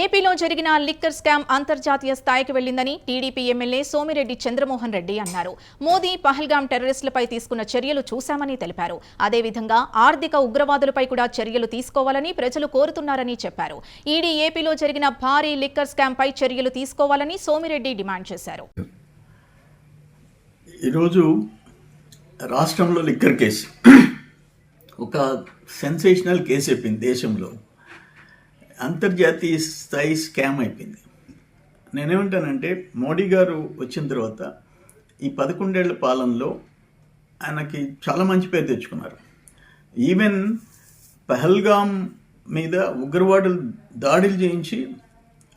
ఏపీలో జరిగిన liquor scam అంతర్జాతీయ స్థాయికి వెళ్ళిందని టీడీపీ ఎమ్మెల్యే సోమిరెడ్డి చంద్రమోహన్ రెడ్డి అన్నారు. మోదీ పహల్గాం టెర్రరిస్టులపై తీసుకున్న చర్యలు చూశామని తెలిపారు. అదేవిధంగా ఆర్థిక ఉగ్రవాదులపై కూడా చర్యలు తీసుకోవాలని ప్రజలు కోరుతున్నారని చెప్పారు. ఈడీ ఏపీలో జరిగిన భారీ లిక్కర్ స్కామ్ పై చర్యలు తీసుకోవాలని సోమిరెడ్డి డిమాండ్ చేశారు. ఈరోజు రాష్ట్రంలో లిక్కర్ కేసు. ఒక సెన్సేషనల్ కేసు చెప్పింది దేశంలో. అంతర్జాతీయ స్థాయి స్కామ్ అయిపోయింది. నేనేమంటానంటే మోడీ గారు వచ్చిన తర్వాత ఈ పదకొండేళ్ళ పాలనలో ఆయనకి చాలా మంచి పేరు తెచ్చుకున్నారు. ఈవెన్ పహల్గాం మీద ఉగ్రవాదులు దాడులు చేయించి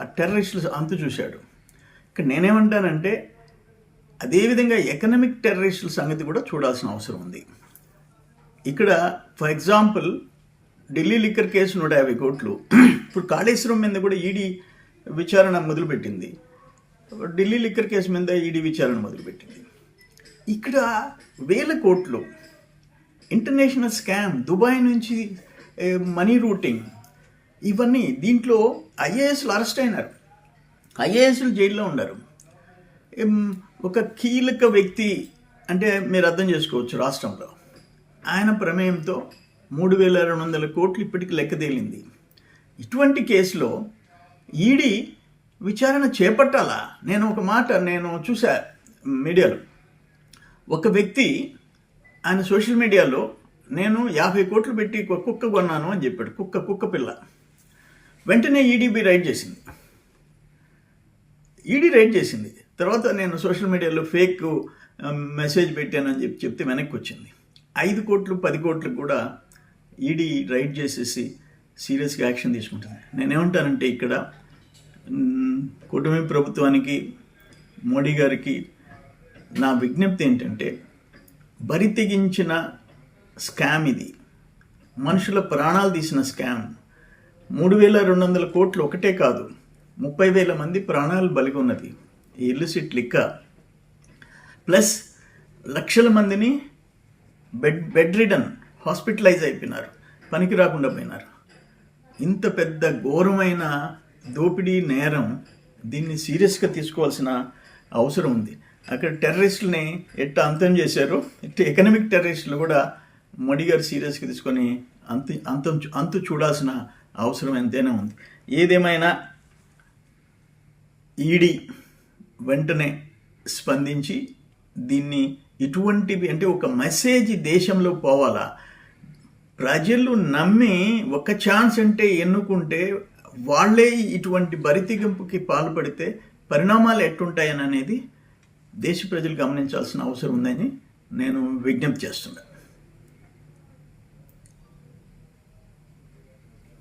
ఆ టెర్రరిస్టులు అంతు చూశాడు. ఇక్కడ నేనేమంటానంటే అదేవిధంగా ఎకనామిక్ టెర్రరిస్టుల సంగతి కూడా చూడాల్సిన అవసరం ఉంది. ఇక్కడ for example Delhi liquor case నూట యాభై కోట్లు. ఇప్పుడు కాళేశ్వరం మీద కూడా ఈడీ విచారణ మొదలుపెట్టింది. ఢిల్లీ లిక్కర్ కేసు మీద ఈడీ విచారణ మొదలుపెట్టింది. ఇక్కడ వేల కోట్లు ఇంటర్నేషనల్ స్కామ్ దుబాయ్ నుంచి మనీ రూటింగ్ ఇవన్నీ దీంట్లో ఐఏఎస్లు అరెస్ట్ అయినారు. ఐఏఎస్లు జైల్లో ఉన్నారు ఒక కీలక వ్యక్తి అంటే మీరు అర్థం చేసుకోవచ్చు రాష్ట్రంలో. ఆయన ప్రమేయంతో మూడు వేల రెండు వందల కోట్లు ఇప్పటికి లెక్క తేలింది. ఇటువంటి కేసులో ఈడీ విచారణ చేపట్టాలా? నేను ఒక మాట నేను చూసా మీడియాలో. ఒక వ్యక్తి ఆయన సోషల్ మీడియాలో నేను యాభై కోట్లు పెట్టి కుక్క కొన్నాను అని చెప్పాడు. కుక్క కుక్క పిల్ల. వెంటనే ఈడీబీ రైడ్ చేసింది. ఈడీ రైడ్ చేసింది. తర్వాత నేను సోషల్ మీడియాలో ఫేక్ మెసేజ్ పెట్టానని చెప్పి చెప్తే వెనక్కి వచ్చింది. ఐదు కోట్లు పది కోట్లు కూడా ఈడీ రైడ్ చేసేసి సీరియస్గా యాక్షన్ తీసుకుంటుంది. నేనేమంటానంటే ఇక్కడ కూటమి ప్రభుత్వానికి మోడీ గారికి నా విజ్ఞప్తి ఏంటంటే బరి తెగించిన స్కామ్ ఇది. మనుషుల ప్రాణాలు తీసిన స్కామ్. మూడు వేల రెండు వందల కోట్లు ఒకటే కాదు ముప్పై వేల మంది ప్రాణాలు బలిగి ఉన్నది. ఈ ఇల్లుసిట్ లిక్క. ప్లస్ లక్షల మందిని బెడ్ బెడ్ రిడన్ హాస్పిటలైజ్ అయిపోయినారు పనికి రాకుండా పోయినారు. ఇంత పెద్ద ఘోరమైన దోపిడీ నేరం దీన్ని సీరియస్గా తీసుకోవాల్సిన అవసరం ఉంది. అక్కడ టెర్రరిస్టులని ఎట్ట అంతం చేశారు? ఎట్ట ఎకనామిక్ టెర్రరిస్టులు కూడా మోడీ గారు సీరియస్గా తీసుకొని అంత అంతం అంతు చూడాల్సిన అవసరం ఎంతైనా ఉంది. ఏదేమైనా ఈడీ వెంటనే స్పందించి దీన్ని ఇటువంటివి అంటే ఒక మెసేజ్ దేశంలో పోవాలా? ప్రజలు నమ్మి ఒక ఛాన్స్ అంటే ఎన్నుకుంటే వాళ్ళే ఇటువంటి బరితెగింపుకి పాల్పడితే పరిణామాలు ఎట్టుంటాయని అనేది దేశ ప్రజలు గమనించాల్సిన అవసరం ఉందని నేను విజ్ఞప్తి చేస్తున్నాను.